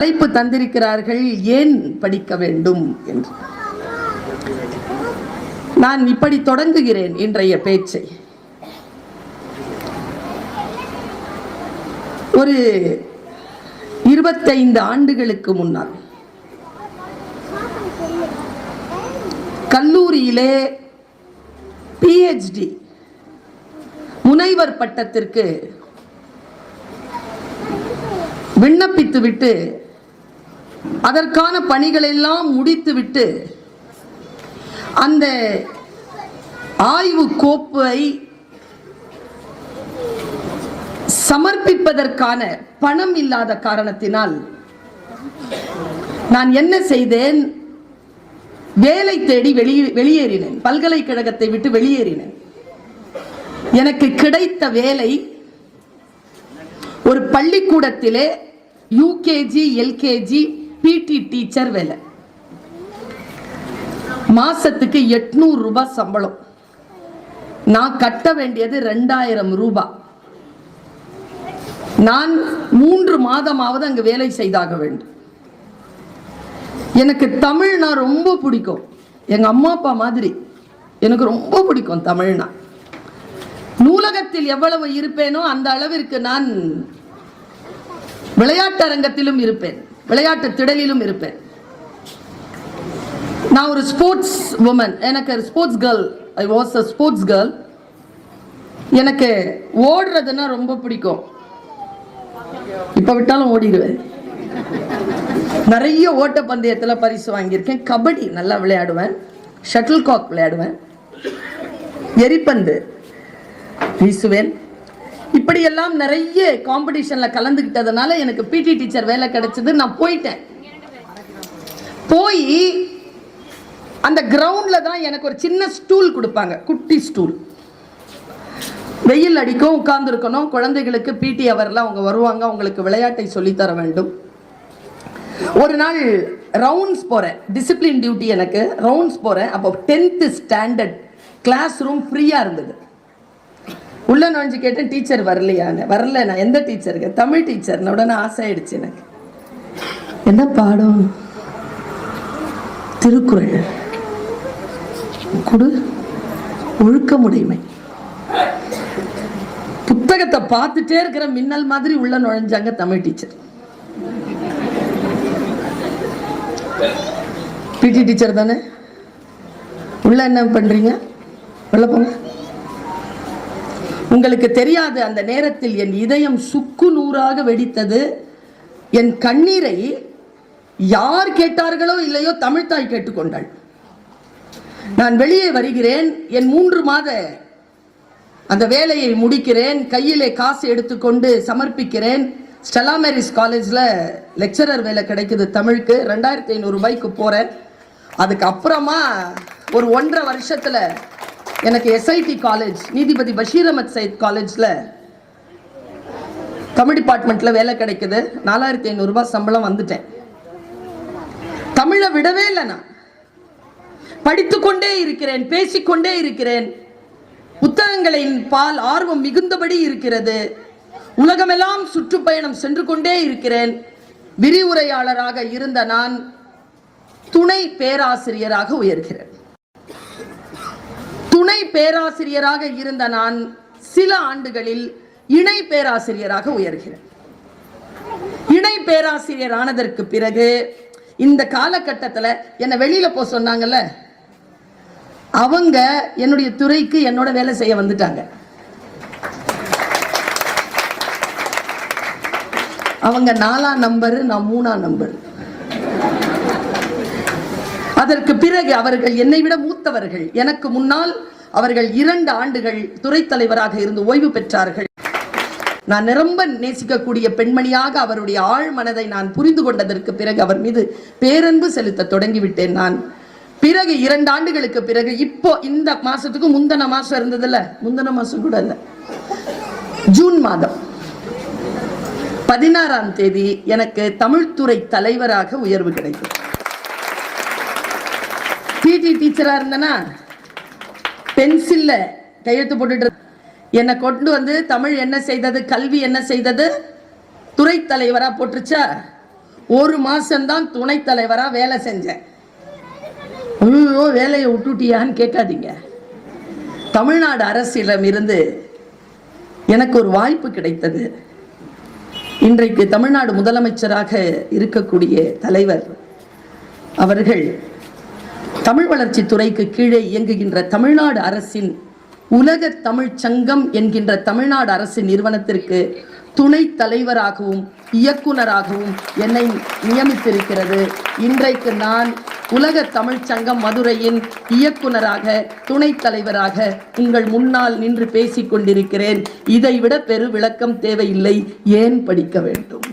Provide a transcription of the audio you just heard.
தலைப்பு தந்திருக்கிறார்கள் ஏன் படிக்க வேண்டும் என்று. நான் இப்படி தொடங்குகிறேன் இன்றைய பேச்சை. ஒரு இருபத்தைந்து ஆண்டுகளுக்கு முன்னால் கல்லூரியிலே பிஹெச்டி முனைவர் பட்டத்திற்கு விண்ணப்பித்துவிட்டு அதற்கான பணிகளெல்லாம் முடித்துவிட்டு அந்த ஆய்வு கோப்பை சமர்ப்பிப்பதற்கான பணம் இல்லாத காரணத்தினால் நான் என்ன செய்தேன்? வேலை தேடி வெளியே வெளியேறினேன். பல்கலைக்கழகத்தை விட்டு வெளியேறினேன். எனக்கு கிடைத்த வேலை ஒரு பள்ளிக்கூடத்திலே யூகேஜி எல்கேஜி பிடி டீச்சர் வேலை. மாசத்துக்கு எட்நூறு ரூபாய் சம்பளம். நான் கட்ட வேண்டியது ரெண்டாயிரம் ரூபாய் நான் மூன்று மாதமாவது அங்கு வேலை செய்தாக வேண்டும். எனக்கு தமிழ்னா ரொம்ப பிடிக்கும். எங்க அம்மா அப்பா மாதிரி எனக்கு ரொம்ப பிடிக்கும் தமிழ்னா. நூலகத்தில் எவ்வளவு இருப்பேனோ அந்த அளவிற்கு நான் விளையாட்டரங்கத்திலும் இருப்பேன். விளையாட்டு திடலிலும் இருப்பேன். நான் ஒரு ஸ்போர்ட்ஸ் உமன் எனக்கு sports girl I was a sports girl எனக்கு ஓடுறதுன்னா ரொம்ப பிடிக்கும். இப்போ விட்டாலும் ஓடிடுவேன். நிறைய ஓட்டப்பந்தயத்துல பரிசு வாங்கியிருக்கேன். கபடி நல்லா விளையாடுவேன். ஷட்டில் காக் விளையாடுவேன். எரிப்பந்து வீசுவேன். இப்படியெல்லாம் நிறைய காம்படிஷன்ல கலந்துக்கிட்டதுனால எனக்கு பிடி டீச்சர் வேலை கிடைச்சது. நான் போயிட்டேன். போய் அந்த கிரவுண்ட்ல தான் எனக்கு ஒரு சின்ன ஸ்டூல் கொடுப்பாங்க. குட்டி ஸ்டூல் வெயில் அடிக்கும் உட்கார்ந்துருக்கணும். குழந்தைகளுக்கு பிடி அவர்லாம் அவங்க வருவாங்க. அவங்களுக்கு விளையாட்டை சொல்லித் தர வேண்டும். ஒரு நாள் ரவுண்ட்ஸ் போகிறேன் டிசிப்ளின் டியூட்டி எனக்கு. ரவுண்ட்ஸ் போகிறேன் அப்போ டென்த்து ஸ்டாண்டர்ட் கிளாஸ் ரூம் ஃப்ரீயாக இருந்தது. உள்ளே நுழைஞ்சு கேட்டேன் டீச்சர் வரலையான்னு. வரல நான் எந்த டீச்சருக்கு தமிழ் டீச்சர் உடனே ஆசையாயிடுச்சு எனக்கு. என்ன பாடம்? திருக்குறள். குடு. ஒழுக்கமுடைமை. புத்தகத்தை பார்த்துட்டே இருக்கிற மின்னல் மாதிரி உள்ள நுழைஞ்சாங்க தமிழ் டீச்சர். பிடி டீச்சர் தானே? உள்ள என்ன பண்றீங்க? உள்ள போங்க. உங்களுக்கு தெரியாது அந்த நேரத்தில் என் இதயம் சுக்கு நூறாக வெடித்தது. என் கண்ணீரை யார் கேட்டார்களோ இல்லையோ தமிழ்தாய் கேட்டுக்கொண்டாள். நான் வெளியே வருகிறேன். என் மூன்று மாத அந்த வேலையை முடிக்கிறேன். கையிலே காசு எடுத்துக்கொண்டு சமர்ப்பிக்கிறேன். ஸ்டெலா மேரிஸ் காலேஜில் லெக்சரர் வேலை கிடைக்குது தமிழுக்கு. ரெண்டாயிரத்தி ஐநூறு ரூபாய்க்கு போகிறேன் அதுக்கு அப்புறமா ஒரு ஒன்றரை வருஷத்தில் எனக்கு எஸ்ஐடி காலேஜ் நீதிபதி பஷீர் அஹமத் சயித் காலேஜில் தமிழ் டிபார்ட்மெண்ட்டில் வேலை கிடைக்குது. நாலாயிரத்தி ஐநூறுரூபா சம்பளம் வந்துட்டேன். தமிழை விடவே இல்லை நான். படித்துக்கொண்டே இருக்கிறேன் பேசிக்கொண்டே இருக்கிறேன். புத்தகங்களின் பால் ஆர்வம் மிகுந்தபடி இருக்கிறது. உலகமெல்லாம் சுற்றுப்பயணம் சென்று கொண்டே இருக்கிறேன். விரிவுரையாளராக இருந்த நான் துணை பேராசிரியராக உயர்கிறேன். துணை பேராசிரியராக இருந்த நான் சில ஆண்டுகளில் இணை பேராசிரியராக உயர்கிறேன். இணை பேராசிரியர் ஆனதற்கு பிறகு இந்த காலகட்டத்தில் என்னை வெளியில போக சொன்னாங்கல்ல அவங்க என்னுடைய துறைக்கு என்னோட வேலை செய்ய வந்துட்டாங்க. அவங்க நாலாம் நம்பர் நான் மூணாம் நம்பர். அதற்கு பிறகு அவர்கள் என்னை விட மூத்தவர்கள். எனக்கு முன்னால் அவர்கள் இரண்டு ஆண்டுகள் துறை தலைவராக இருந்து ஓய்வு பெற்றார்கள். நான் நிரம்ப நேசிக்கக்கூடிய பெண்மணியாக அவருடைய ஆழ் மனதை நான் புரிந்து கொண்டதற்கு பிறகு அவர் மீது பேரன்பு செலுத்த தொடங்கிவிட்டேன் நான். பிறகு இரண்டு ஆண்டுகளுக்கு பிறகு இப்போ இந்த மாசத்துக்கு முந்தன மாசம் இருந்ததுல முந்தன மாசம் கூட இல்ல. ஜூன் மாதம். பதினாறாம் தேதி எனக்கு தமிழ்துறை தலைவராக உயர்வு கிடைத்தது. பிடி டீச்சரா இருந்தனா? பென்சில்ல கையெழுத்து போட்டுட்டு என்னை கொண்டு வந்து தமிழ் என்ன செய்தது கல்வி என்ன செய்தது? துறை தலைவரா போட்டுருச்சா? ஒரு மாசம்தான் துணை தலைவரா வேலை செஞ்சேன். ஐயோ வேலையை விட்டுட்டியான்னு கேட்காதீங்க. தமிழ்நாடு அரசிடம் இருந்து எனக்கு ஒரு வாய்ப்பு கிடைத்தது. இன்றைக்கு தமிழ்நாடு முதலமைச்சராக இருக்கக்கூடிய தலைவர் அவர்கள் தமிழ் வளர்ச்சி துறைக்கு கீழே இயங்குகின்ற தமிழ்நாடு அரசின் உலக தமிழ்ச் சங்கம் என்கின்ற தமிழ்நாடு அரசு நிறுவனத்திற்கு துணை தலைவராகவும் இயக்குனராகவும் என்னை நியமித்திருக்கிறது. இன்றைக்கு நான் உலக தமிழ்ச் சங்கம் மதுரையின் இயக்குனராக துணைத் தலைவராக உங்கள் முன்னால் நின்று பேசிக் கொண்டிருக்கிறேன். இதைவிட பெரு விளக்கம் தேவையில்லை. ஏன் படிக்க வேண்டும்?